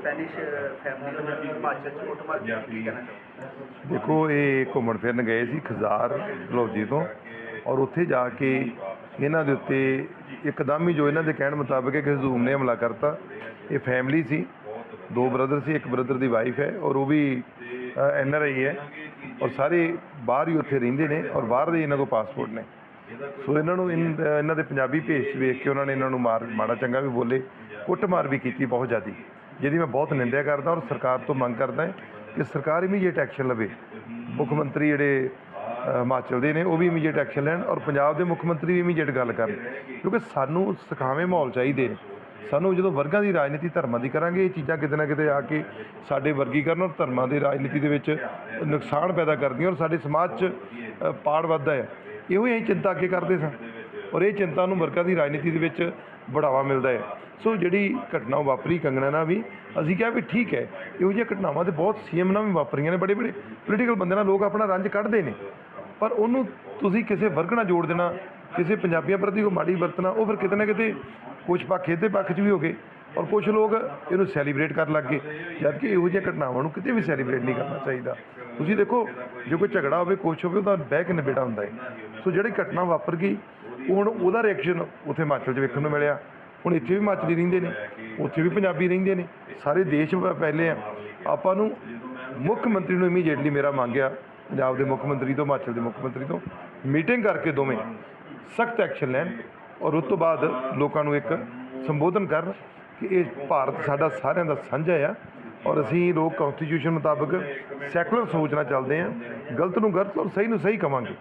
Spanish family ਨੂੰ ਹਿਮਾਚਲ ਚ ਕੁੱਟਮਾਰ ਕੀਤੀ ਕੀ ਕਹਿਣਾ ਚਾਹੋਗੇ? ਦੇਖੋ ਇਹ ਘੁੰਮਣ ਫਿਰਨ ਗਏ ਸੀ ਖਜ਼ਾਰ ਡਲਹੌਜੀ ਤੋਂ ਔਰ ਉੱਥੇ ਜਾ ਕੇ ਇਹਨਾਂ ਦੇ ਉੱਤੇ ਇੱਕਦਮ ਹੀ ਜੋ ਇਹਨਾਂ ਦੇ ਕਹਿਣ ਮੁਤਾਬਕ ਇੱਕ ਹਜ਼ੂਮ ਨੇ ਹਮਲਾ ਕਰਤਾ। ਇਹ ਫੈਮਿਲੀ ਸੀ ਦੋ ਬ੍ਰਦਰ ਸੀ ਇੱਕ ਬ੍ਰਦਰ ਦੀ ਵਾਈਫ ਹੈ ਔਰ ਉਹ ਵੀ ਐਨ ਆਰ ਆਈ ਹੈ ਔਰ ਸਾਰੇ ਬਾਹਰ ਹੀ ਉੱਥੇ ਰਹਿੰਦੇ ਨੇ ਔਰ ਬਾਹਰ ਦੇ ਇਹਨਾਂ ਕੋਲ ਪਾਸਪੋਰਟ ਨੇ। ਸੋ ਇਹਨਾਂ ਨੂੰ ਇਨ- ਇਹਨਾਂ ਦੇ ਪੰਜਾਬੀ ਭੇਸ 'ਚ ਵੇਖ ਕੇ ਉਹਨਾਂ ਨੇ ਇਹਨਾਂ ਨੂੰ ਮਾਰ ਮਾੜਾ ਚੰਗਾ ਵੀ ਬੋਲੇ ਕੁੱਟਮਾਰ ਵੀ ਕੀਤੀ ਬਹੁਤ ਜ਼ਿਆਦੀ। ਜਿਹਦੀ ਮੈਂ ਬਹੁਤ ਨਿੰਦਿਆ ਕਰਦਾ ਔਰ ਸਰਕਾਰ ਤੋਂ ਮੰਗ ਕਰਦਾ ਹਾਂ ਕਿ ਸਰਕਾਰ ਇਮੀਡੀਏਟ ਐਕਸ਼ਨ ਲਵੇ। ਮੁੱਖ ਮੰਤਰੀ ਜਿਹੜੇ ਹਿਮਾਚਲ ਦੇ ਨੇ, ਉਹ ਵੀ ਇਮੀਡੀਏਟ ਐਕਸ਼ਨ ਲੈਣ ਔਰ ਪੰਜਾਬ ਦੇ ਮੁੱਖ ਮੰਤਰੀ ਵੀ ਇਮੀਡੀਏਟ ਗੱਲ ਕਰਨ। ਕਿਉਂਕਿ ਸਾਨੂੰ ਸਿਖਾਵੇਂ ਮਾਹੌਲ ਚਾਹੀਦੇ ਨੇ। ਸਾਨੂੰ ਜਦੋਂ ਵਰਗਾਂ ਦੀ ਰਾਜਨੀਤੀ ਧਰਮਾਂ ਦੀ ਕਰਾਂਗੇ, ਇਹ ਚੀਜ਼ਾਂ ਕਿਤੇ ਨਾ ਕਿਤੇ ਆ ਕੇ ਸਾਡੇ ਵਰਗੀਕਰਨ ਔਰ ਧਰਮਾਂ ਦੀ ਰਾਜਨੀਤੀ ਦੇ ਵਿੱਚ ਨੁਕਸਾਨ ਪੈਦਾ ਕਰਦੀਆਂ ਔਰ ਸਾਡੇ ਸਮਾਜ 'ਚ ਪਾੜ ਵੱਧਦਾ ਹੈ। ਇਹੋ ਹੀ ਅਸੀਂ ਚਿੰਤਾ ਅੱਗੇ ਕਰਦੇ ਸਾਂ। ਔਰ ਇਹ ਚਿੰਤਾ ਨੂੰ ਵਰਗਾਂ ਦੀ ਰਾਜਨੀਤੀ ਦੇ ਵਿੱਚ ਬੜਾਵਾ ਮਿਲਦਾ ਹੈ। ਸੋ ਜਿਹੜੀ ਘਟਨਾ ਵਾਪਰੀ ਕੰਗਣਾ ਨਾਲ ਵੀ, ਅਸੀਂ ਕਿਹਾ ਵੀ ਠੀਕ ਹੈ, ਇਹੋ ਜਿਹੀਆਂ ਘਟਨਾਵਾਂ ਤੇ ਬਹੁਤ ਸੀਐਮ ਨਾਲ ਵੀ ਵਾਪਰੀਆਂ ਨੇ ਬੜੇ ਬੜੇ ਪੋਲੀਟੀਕਲ ਬੰਦੇ ਨਾਲ ਲੋਕ ਆਪਣਾ ਰੰਜ ਕੱਢਦੇ ਨੇ। ਪਰ ਉਹਨੂੰ ਤੁਸੀਂ ਕਿਸੇ ਵਰਗ ਨਾਲ ਜੋੜ ਦੇਣਾ, ਕਿਸੇ ਪੰਜਾਬੀਆਂ ਪ੍ਰਤੀ ਕੋਈ ਮਾੜੀ ਵਰਤਣਾ, ਉਹ ਫਿਰ ਕਿਤੇ ਨਾ ਕਿਤੇ ਕੁਝ ਪੱਖ ਇਹਦੇ ਪੱਖ 'ਚ ਵੀ ਹੋ ਗਏ ਔਰ ਕੁਝ ਲੋਕ ਇਹਨੂੰ ਸੈਲੀਬ੍ਰੇਟ ਕਰਨ ਲੱਗ ਗਏ ਜਦ ਕਿ ਇਹੋ ਜਿਹੀਆਂ ਘਟਨਾਵਾਂ ਨੂੰ ਕਿਤੇ ਵੀ ਸੈਲੀਬ੍ਰੇਟ ਨਹੀਂ ਕਰਨਾ ਚਾਹੀਦਾ। ਤੁਸੀਂ ਦੇਖੋ, ਜੇ ਕੋਈ ਝਗੜਾ ਹੋਵੇ, ਕੁਛ ਹੋਵੇ, ਉਹਦਾ ਬਹਿ ਕੇ ਨਿਬੇੜਾ ਹੁੰਦਾ ਹੈ। ਸੋ ਜਿਹੜੀ ਘਟਨਾ ਵਾਪਰ ਗਈ, ਉਹ ਹੁਣ ਉਹਦਾ ਰਿਐਕਸ਼ਨ ਉੱਥੇ ਹਿਮਾਚਲ 'ਚ ਵੇਖਣ ਨੂੰ ਮਿਲਿਆ। ਹੁਣ ਇੱਥੇ ਵੀ ਹਿਮਾਚਲੀ ਰਹਿੰਦੇ ਨੇ, ਉੱਥੇ ਵੀ ਪੰਜਾਬੀ ਰਹਿੰਦੇ ਨੇ, ਸਾਰੇ ਦੇਸ਼ ਪਹਿਲੇ ਆ। ਆਪਾਂ ਨੂੰ ਮੁੱਖ ਮੰਤਰੀ ਨੂੰ ਇਮੀਡੀਏਟਲੀ ਮੇਰਾ ਮੰਗਿਆ, ਪੰਜਾਬ ਦੇ ਮੁੱਖ ਮੰਤਰੀ ਤੋਂ, ਹਿਮਾਚਲ ਦੇ ਮੁੱਖ ਮੰਤਰੀ ਤੋਂ ਮੀਟਿੰਗ ਕਰਕੇ ਦੋਵੇਂ ਸਖਤ ਐਕਸ਼ਨ ਲੈਣ ਔਰ ਉਸ ਤੋਂ ਬਾਅਦ ਲੋਕਾਂ ਨੂੰ ਇੱਕ ਸੰਬੋਧਨ ਕਰਨ ਕਿ ਇਹ ਭਾਰਤ ਸਾਡਾ ਸਾਰਿਆਂ ਦਾ ਸਾਂਝਾ ਆ ਔਰ ਅਸੀਂ ਲੋਕ ਕਨਸਟੀਟਿਊਸ਼ਨ ਮੁਤਾਬਕ ਸੈਕੂਲਰ ਸੋਚ ਨਾਲ ਚੱਲਦੇ ਆ, ਗਲਤ ਨੂੰ ਗਲਤ ਔਰ ਸਹੀ ਨੂੰ ਸਹੀ ਕਵਾਂਗੇ।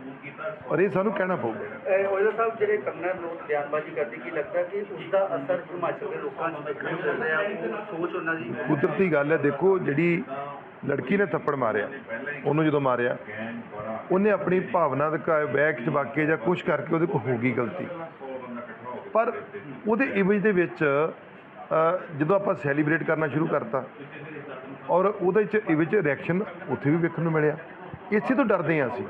ਔਰ ਇਹ ਸਾਨੂੰ ਕਹਿਣਾ ਪਊਗਾ। ਉਹਦਾ ਸਾਹਿਬ, ਜਿਹੜੇ ਕੰਗਣਾ ਲੋਕ ਬਿਆਨਬਾਜ਼ੀ ਕਰਦੇ, ਕੀ ਲੱਗਦਾ ਕਿ ਉਸ ਦਾ ਅਸਰ ਹਿਮਾਚਲ ਦੇ ਲੋਕਾਂ ਨੂੰ ਦੇਖਣ ਨੂੰ ਮਿਲ ਰਿਹਾ? ਉਹ ਸੋਚ ਉਹਨਾਂ ਦੀ। ਕੁਦਰਤੀ ਗੱਲ ਹੈ, ਦੇਖੋ, ਜਿਹੜੀ ਲੜਕੀ ਨੇ ਥੱਪੜ ਮਾਰਿਆ, ਉਹਨੂੰ ਜਦੋਂ ਮਾਰਿਆ, ਉਹਨੇ ਆਪਣੀ ਭਾਵਨਾ ਦੇ ਬੈਕ ਚ ਵਾਕੇ ਜਾਂ ਕੁਝ ਕਰਕੇ ਉਹਦੇ ਕੋਲ ਹੋ ਗਈ ਗਲਤੀ। ਪਰ ਉਹਦੇ ਇਮੇਜ ਦੇ ਵਿੱਚ ਜਦੋਂ ਆਪਾਂ ਸੈਲੀਬ੍ਰੇਟ ਕਰਨਾ ਸ਼ੁਰੂ ਕਰਤਾ, ਔਰ ਉਹਦੇ ਚ ਵਿੱਚ ਰਿਐਕਸ਼ਨ ਉੱਥੇ ਵੀ ਵੇਖਣ ਨੂੰ ਮਿਲਿਆ। ਇਸੇ ਤੋਂ ਡਰਦੇ ਹਾਂ ਅਸੀਂ।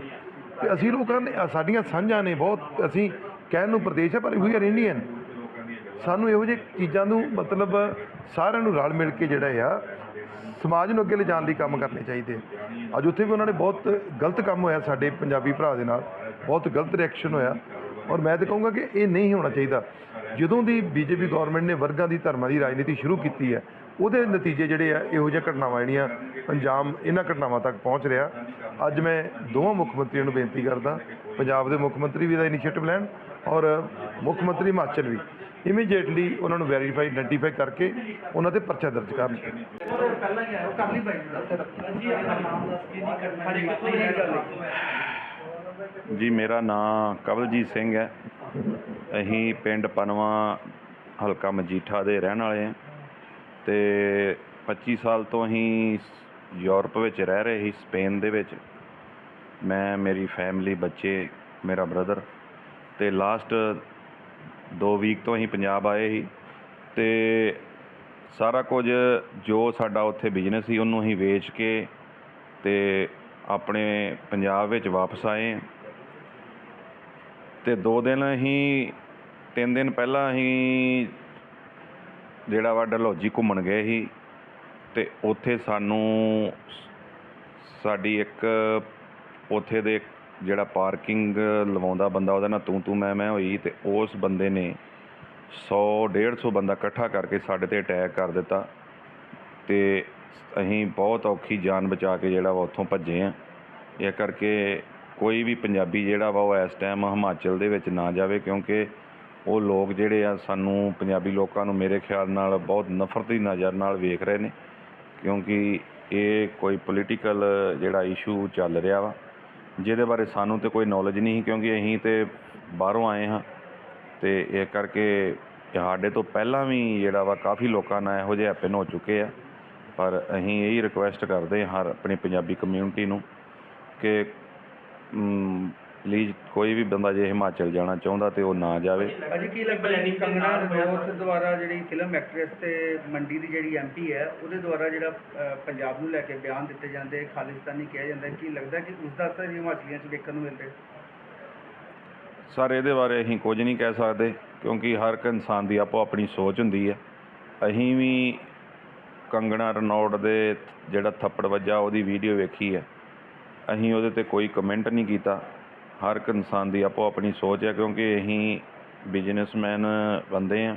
ਤੇ ਅਸੀਂ ਲੋਕਾਂ ਨੇ ਸਾਡੀਆਂ ਸਾਂਝਾਂ ਨੇ ਬਹੁਤ ਅਸੀਂ ਕਹਿਣ ਨੂੰ ਪ੍ਰਦੇਸ਼ ਹੈ, ਪਰ ਵੀ ਆਰ ਇੰਡੀਅਨ ਸਾਨੂੰ ਇਹੋ ਜਿਹੇ ਚੀਜ਼ਾਂ ਨੂੰ ਮਤਲਬ ਸਾਰਿਆਂ ਨੂੰ ਰਲ ਮਿਲ ਕੇ ਜਿਹੜਾ ਆ, ਸਮਾਜ ਨੂੰ ਅੱਗੇ ਲਿਜਾਣ ਲਈ ਕੰਮ ਕਰਨੇ ਚਾਹੀਦੇ ਅੱਜ ਉੱਥੇ ਵੀ ਉਹਨਾਂ ਨੇ ਬਹੁਤ ਗਲਤ ਕੰਮ ਹੋਇਆ ਸਾਡੇ ਪੰਜਾਬੀ ਭਰਾ ਦੇ ਨਾਲ। ਬਹੁਤ ਗਲਤ ਰਿਐਕਸ਼ਨ ਹੋਇਆ। ਔਰ ਮੈਂ ਤਾਂ ਕਹੂੰਗਾ ਕਿ ਇਹ ਨਹੀਂ ਹੋਣਾ ਚਾਹੀਦਾ। ਜਦੋਂ ਦੀ ਬੀਜੇਪੀ ਗਵਰਨਮੈਂਟ ਨੇ ਵਰਗਾਂ ਦੀ ਧਰਮਾਂ ਦੀ ਰਾਜਨੀਤੀ ਸ਼ੁਰੂ ਕੀਤੀ ਹੈ ਉਹਦੇ ਨਤੀਜੇ ਜਿਹੜੇ ਆ ਇਹੋ ਜਿਹੀਆਂ ਘਟਨਾਵਾਂ ਜਿਹੜੀਆਂ ਅੰਜਾਮ ਇਹਨਾਂ ਘਟਨਾਵਾਂ ਤੱਕ ਪਹੁੰਚ ਰਿਹਾ ਅੱਜ ਮੈਂ ਦੋਵਾਂ ਮੁੱਖ ਮੰਤਰੀਆਂ ਨੂੰ ਬੇਨਤੀ ਕਰਦਾ ਪੰਜਾਬ ਦੇ ਮੁੱਖ ਮੰਤਰੀ ਵੀ ਇਹਦਾ ਇਨੀਸ਼ੀਏਟਿਵ ਲੈਣ ਔਰ ਮੁੱਖ ਮੰਤਰੀ ਹਿਮਾਚਲ ਵੀ ਇਮੀਡੀਏਟਲੀ ਉਹਨਾਂ ਨੂੰ ਵੈਰੀਫਾਈ ਆਇਡੈਂਟੀਫਾਈ ਕਰਕੇ ਉਹਨਾਂ ਤੇ ਪਰਚਾ ਦਰਜ ਕਰਨ ਪਹਿਲਾਂ ਹੀ ਆਇਆ ਕਰ ਲਈ ਬਾਈ ਜੀ ਜੀ, ਮੇਰਾ ਨਾਮ ਕਵਲਜੀਤ ਸਿੰਘ ਹੈ। ਅਸੀਂ ਪਿੰਡ ਪਨਵਾ, ਹਲਕਾ ਮਜੀਠਾ ਦੇ ਰਹਿਣ ਵਾਲੇ ਹਾਂ ਤੇ 25 ਸਾਲ ਤੋਂ ਅਸੀਂ ਯੂਰਪ ਵਿੱਚ ਰਹਿ ਰਹੇ ਸੀ, ਸਪੇਨ ਦੇ ਵਿੱਚ। ਮੈਂ, ਮੇਰੀ ਫੈਮਿਲੀ, ਬੱਚੇ, ਮੇਰਾ ਬ੍ਰਦਰ ਤੇ ਲਾਸਟ 2 ਵੀਕ ਤੋਂ ਅਸੀਂ ਪੰਜਾਬ ਆਏ ਸੀ ਤੇ ਸਾਰਾ ਕੁਝ ਜੋ ਸਾਡਾ ਉੱਥੇ ਬਿਜ਼ਨਸ ਸੀ, ਉਹਨੂੰ ਅਸੀਂ ਵੇਚ ਕੇ ਤੇ ਆਪਣੇ ਪੰਜਾਬ ਵਿੱਚ ਵਾਪਸ ਆਏ। ਹਾਂ ਤੇ 2 ਦਿਨ ਅਸੀਂ ਤਿੰਨ ਦਿਨ ਪਹਿਲਾਂ ਅਸੀਂ ਜਿਹੜਾ ਵਾ ਡਲਹੌਜੀ ਘੁੰਮਣ ਗਏ ਸੀ। ਤੇ ਉੱਥੇ ਸਾਨੂੰ ਸਾਡੀ ਇੱਕ ਉੱਥੇ ਦੇ ਜਿਹੜਾ ਪਾਰਕਿੰਗ ਲਵਾਉਂਦਾ ਬੰਦਾ, ਉਹਦੇ ਨਾਲ ਤੂੰ ਤੂੰ ਮੈਂ ਮੈਂ ਹੋਈ। ਤੇ ਉਸ ਬੰਦੇ ਨੇ 100 150 ਬੰਦਾ ਇਕੱਠਾ ਕਰਕੇ ਸਾਡੇ ਤੇ ਅਟੈਕ ਕਰ ਦਿੱਤਾ। ਤੇ ਅਸੀਂ ਬਹੁਤ ਔਖੀ ਜਾਨ ਬਚਾ ਕੇ ਜਿਹੜਾ ਵਾ ਉੱਥੋਂ ਭੱਜੇ ਆ। ਇਹ ਕਰਕੇ ਕੋਈ ਵੀ ਪੰਜਾਬੀ ਜਿਹੜਾ ਵਾ ਉਹ ਇਸ ਟਾਈਮ ਹਿਮਾਚਲ ਦੇ ਵਿੱਚ ਨਾ ਜਾਵੇ ਕਿਉਂਕਿ ਉਹ ਲੋਕ ਜਿਹੜੇ ਆ ਸਾਨੂੰ ਪੰਜਾਬੀ ਲੋਕਾਂ ਨੂੰ ਮੇਰੇ ਖਿਆਲ ਨਾਲ ਬਹੁਤ ਨਫ਼ਰਤ ਦੀ ਨਜ਼ਰ ਨਾਲ ਵੇਖ ਰਹੇ ਨੇ। ਕਿਉਂਕਿ ਇਹ ਕੋਈ ਪੋਲੀਟੀਕਲ ਜਿਹੜਾ ਇਸ਼ੂ ਚੱਲ ਰਿਹਾ ਵਾ, ਜਿਹਦੇ ਬਾਰੇ ਸਾਨੂੰ ਤੇ ਕੋਈ ਨੌਲੇਜ ਨਹੀਂ ਸੀ ਕਿਉਂਕਿ ਅਸੀਂ ਤੇ ਬਾਹਰੋਂ ਆਏ ਹਾਂ। ਤੇ ਇਹ ਕਰਕੇ ਸਾਡੇ ਤੋਂ ਪਹਿਲਾਂ ਵੀ ਜਿਹੜਾ ਵਾ ਕਾਫੀ ਲੋਕਾਂ ਨਾਲ ਇਹੋ ਜਿਹੇ ਹੈਪਨ ਹੋ ਚੁੱਕੇ ਆ। ਪਰ ਅਸੀਂ ਇਹੀ ਰਿਕੁਐਸਟ ਕਰਦੇ ਹਾਂ ਹਰ ਆਪਣੀ ਪੰਜਾਬੀ ਕਮਿਊਨਿਟੀ ਨੂੰ ਕਿ ਪਲੀਜ਼ ਕੋਈ ਵੀ ਬੰਦਾ ਜੇ ਹਿਮਾਚਲ ਜਾਣਾ ਚਾਹੁੰਦਾ ਤੇ ਉਹ ਨਾ ਜਾਵੇ। ਅਜੀ ਕੀ ਲੱਗਦਾ ਹੈ ਕੰਗਣਾ ਰਣੌਤ ਦੁਆਰਾ ਜਿਹੜੀ ਫਿਲਮ ਐਕਟ੍ਰੈਸ ਤੇ ਮੰਡੀ ਦੀ ਜਿਹੜੀ ਐਮਪੀ ਹੈ ਉਹਦੇ ਦੁਆਰਾ ਜਿਹੜਾ ਪੰਜਾਬ ਨੂੰ ਲੈ ਕੇ ਬਿਆਨ ਦਿੱਤੇ ਜਾਂਦੇ ਖਾਲਿਸਤਾਨੀ ਕਿਹਾ ਜਾਂਦਾ ਕੀ ਲੱਗਦਾ ਕਿ ਉਸ ਦਾ ਅਸਰ ਹਿਮਾਚਲੀਆਂ 'ਚ ਵੇਖਣ ਨੂੰ ਮਿਲ ਰਿਹਾ ਸਰ ਇਹਦੇ ਬਾਰੇ ਅਸੀਂ ਕੁਝ ਨਹੀਂ ਕਹਿ ਸਕਦੇ ਕਿਉਂਕਿ ਹਰ ਇੱਕ ਇਨਸਾਨ ਦੀ ਆਪੋ ਆਪਣੀ ਸੋਚ ਹੁੰਦੀ ਹੈ। ਅਸੀਂ ਵੀ ਕੰਗਣਾ ਰਣੌੜ ਦੇ ਜਿਹੜਾ ਥੱਪੜ ਵੱਜਾ ਉਹਦੀ ਵੀਡੀਓ ਵੇਖੀ ਹੈ। ਅਸੀਂ ਉਹਦੇ ਤੇ ਕੋਈ ਕਮੈਂਟ ਨਹੀਂ ਕੀਤਾ। ਹਰ ਇੱਕ ਇਨਸਾਨ ਦੀ ਆਪੋ ਆਪਣੀ ਸੋਚ ਹੈ ਕਿਉਂਕਿ ਅਸੀਂ ਬਿਜ਼ਨਸਮੈਨ ਬੰਦੇ ਆ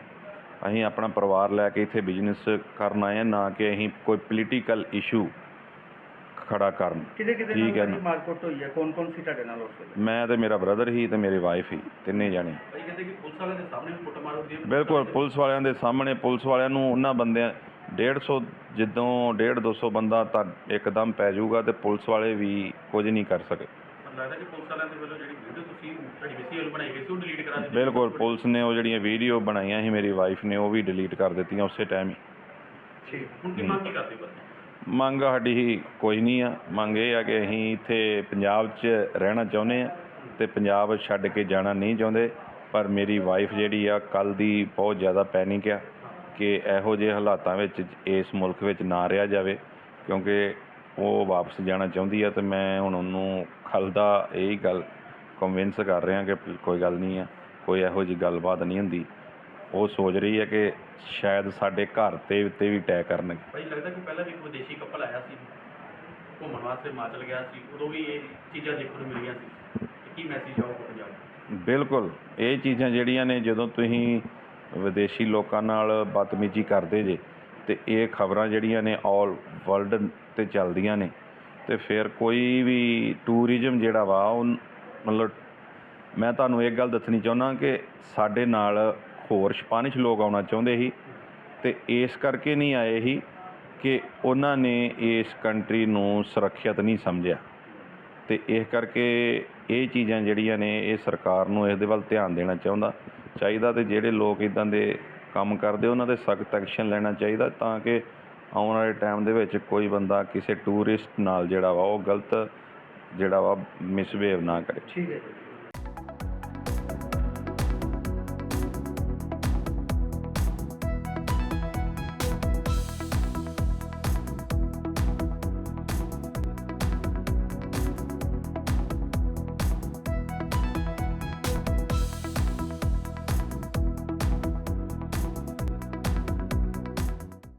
ਅਸੀਂ ਆਪਣਾ ਪਰਿਵਾਰ ਲੈ ਕੇ ਇੱਥੇ ਬਿਜ਼ਨਸ ਕਰਨ ਆਏ ਆ ਨਾ ਕਿ ਅਸੀਂ ਕੋਈ ਪੋਲੀਟੀਕਲ ਇਸ਼ੂ ਖੜਾ ਕਰਨ। ਕਿਹਦੇ ਕਿਹਦੇ ਠੀਕ ਹੈ ਨਾਲ ਨਾ। ਮਾਰਕੁੱਟ ਹੋਈ ਹੈ? ਕੌਣ ਕੌਣ ਸੀ ਤੁਹਾਡੇ ਨਾਲ ਉਸ ਵੇਲੇ? ਮੈਂ ਤੇ ਮੇਰਾ ਬ੍ਰਦਰ ਹੀ ਤੇ ਮੇਰੇ ਵਾਈਫ ਹੀ ਤਿੰਨੇ ਜਾਣੇ। ਭਾਈ ਕਹਿੰਦੇ ਕਿ ਪੁਲਿਸ ਵਾਲਿਆਂ ਦੇ ਸਾਹਮਣੇ ਵੀ ਕੁੱਟਮਾਰ ਹੁੰਦੀ ਹੈ। ਬਿਲਕੁਲ ਪੁਲਿਸ ਵਾਲਿਆਂ ਦੇ ਸਾਹਮਣੇ ਪੁਲਿਸ ਵਾਲਿਆਂ ਨੂੰ ਉਹਨਾਂ ਬੰਦਿਆਂ 150 ਜਦੋਂ 150 200 ਬੰਦਾ ਤਾਂ ਇੱਕਦਮ ਪੈ ਜਾਊਗਾ ਤੇ ਪੁਲਿਸ ਵਾਲੇ ਵੀ ਕੁਝ ਨਹੀਂ ਕਰ ਸਕੇ। ਮੈਨੂੰ ਲੱਗਦਾ ਕਿ ਪੁਲਿਸ ਵਾਲਿਆਂ ਦੇ ਵੱਲੋਂ ਜਿਹੜੀ ਵੀਡੀਓ ਤੁਸੀਂ ਤੁਹਾਡੀ ਵੀਸੀਐਲ ਬਣਾਈ ਗਈ ਸੀ ਉਹ ਡਿਲੀਟ ਕਰਾ ਦਿੱਤੀ। ਬਿਲਕੁਲ ਪੁਲਿਸ ਨੇ ਉਹ ਜਿਹੜੀਆਂ ਵੀਡੀਓ ਬਣਾਈਆਂ ਸੀ ਮੇਰੀ ਵਾਈਫ ਨੇ ਉਹ ਵੀ ਡਿਲੀਟ ਕਰ ਦਿੱਤੀਆਂ ਉਸੇ ਟਾਈਮ ਹੀ। ਠੀਕ ਹੁਣ ਕੀ ਮੰਗ ਕੀ ਕਰਦੇ ਬਸ ਮੰਗ ਸਾਡੀ ਹੀ ਕੋਈ ਨਹੀਂ ਆ। ਮੰਗ ਇਹ ਆ ਕਿ ਅਸੀਂ ਇੱਥੇ ਪੰਜਾਬ 'ਚ ਰਹਿਣਾ ਚਾਹੁੰਦੇ ਆ ਤੇ ਪੰਜਾਬ ਛੱਡ ਕੇ ਜਾਣਾ ਨਹੀਂ ਚਾਹੁੰਦੇ ਪਰ ਮੇਰੀ ਵਾਈਫ ਜਿਹੜੀ ਆ ਕੱਲ ਦੀ ਬਹੁਤ ਜ਼ਿਆਦਾ ਪੈਨਿਕ ਆ। ਕਿ ਇਹੋ ਜਿਹੇ ਹਾਲਾਤਾਂ ਵਿੱਚ ਇਸ ਮੁਲਕ ਵਿੱਚ ਨਾ ਰਿਹਾ ਜਾਵੇ ਕਿਉਂਕਿ ਉਹ ਵਾਪਸ ਜਾਣਾ ਚਾਹੁੰਦੀ ਆ ਤੇ ਮੈਂ ਹੁਣ ਉਹਨੂੰ ਕੱਲ ਦਾ ਇਹੀ ਗੱਲ ਕਨਵਿੰਸ ਕਰ ਰਿਹਾ ਕਿ ਕੋਈ ਗੱਲ ਨਹੀਂ ਆ ਕੋਈ ਇਹੋ ਜਿਹੀ ਗੱਲਬਾਤ ਨਹੀਂ ਹੁੰਦੀ। ਉਹ ਸੋਚ ਰਹੀ ਹੈ ਕਿ ਸ਼ਾਇਦ ਸਾਡੇ ਘਰ ਤੇ ਉੱਤੇ ਵੀ ਅਟੈਕ ਕਰਨਗੇ। ਭਾਈ ਲੱਗਦਾ ਕਿ ਪਹਿਲਾਂ ਵੀ ਇੱਕ ਵਿਦੇਸ਼ੀ ਕਪਲ ਆਇਆ ਸੀ ਘੁੰਮਣ ਵਾਸਤੇ ਹਿਮਾਚਲ ਗਿਆ ਸੀ ਉਦੋਂ ਵੀ ਇਹ ਚੀਜ਼ਾਂ ਦੇਖਣ ਨੂੰ ਮਿਲੀਆਂ ਸੀ। ਕੀ ਮੈਸੇਜ ਆਊਗਾ ਪੰਜਾਬ ਬਿਲਕੁਲ ਇਹ ਚੀਜ਼ਾਂ ਜਿਹੜੀਆਂ ਨੇ ਜਦੋਂ ਤੁਸੀਂ ਵਿਦੇਸ਼ੀ ਲੋਕਾਂ ਨਾਲ ਬਦਤਮੀਜ਼ੀ ਕਰਦੇ ਜੇ ਅਤੇ ਇਹ ਖਬਰਾਂ ਜਿਹੜੀਆਂ ਨੇ ਆਲ ਵਰਲਡ ਤੇ ਚੱਲਦੀਆਂ ਨੇ ਅਤੇ ਫਿਰ ਕੋਈ ਵੀ ਟੂਰਿਜ਼ਮ ਜਿਹੜਾ ਵਾ, ਉਹ ਮਤਲਬ ਮੈਂ ਤੁਹਾਨੂੰ ਇੱਕ ਗੱਲ ਦੱਸਣੀ ਚਾਹੁੰਦਾ ਕਿ ਸਾਡੇ ਨਾਲ ਹੋਰ ਸਪੈਨਿਸ਼ ਲੋਕ ਆਉਣਾ ਚਾਹੁੰਦੇ ਸੀ ਤੇ ਇਸ ਕਰਕੇ ਨਹੀਂ ਆਏ ਸੀ ਕਿ ਉਹਨਾਂ ਨੇ ਇਸ ਕੰਟਰੀ ਨੂੰ ਸੁਰੱਖਿਅਤ ਨਹੀਂ ਸਮਝਿਆ। ਤੇ ਇਸ ਕਰਕੇ ਇਹ ਚੀਜ਼ਾਂ ਜਿਹੜੀਆਂ ਨੇ, ਇਹ ਸਰਕਾਰ ਨੂੰ ਇਸ ਦੇ ਵੱਲ ਧਿਆਨ ਦੇਣਾ ਚਾਹੁੰਦਾ। ਚਾਹੀਦਾ ਤੇ ਜਿਹੜੇ ਲੋਕ ਇਦਾਂ ਦੇ ਕੰਮ ਕਰਦੇ, ਉਹਨਾਂ 'ਤੇ ਸਖਤ ਐਕਸ਼ਨ ਲੈਣਾ ਚਾਹੀਦਾ ਤਾਂ ਕਿ ਆਉਣ ਵਾਲੇ ਟਾਈਮ ਦੇ ਵਿੱਚ ਕੋਈ ਬੰਦਾ ਕਿਸੇ ਟੂਰਿਸਟ ਨਾਲ ਜਿਹੜਾ ਵਾ, ਉਹ ਗਲਤ ਜਿਹੜਾ ਵਾ, ਮਿਸਬਿਹੇਵ ਨਾ ਕਰੇ। ਠੀਕ ਹੈ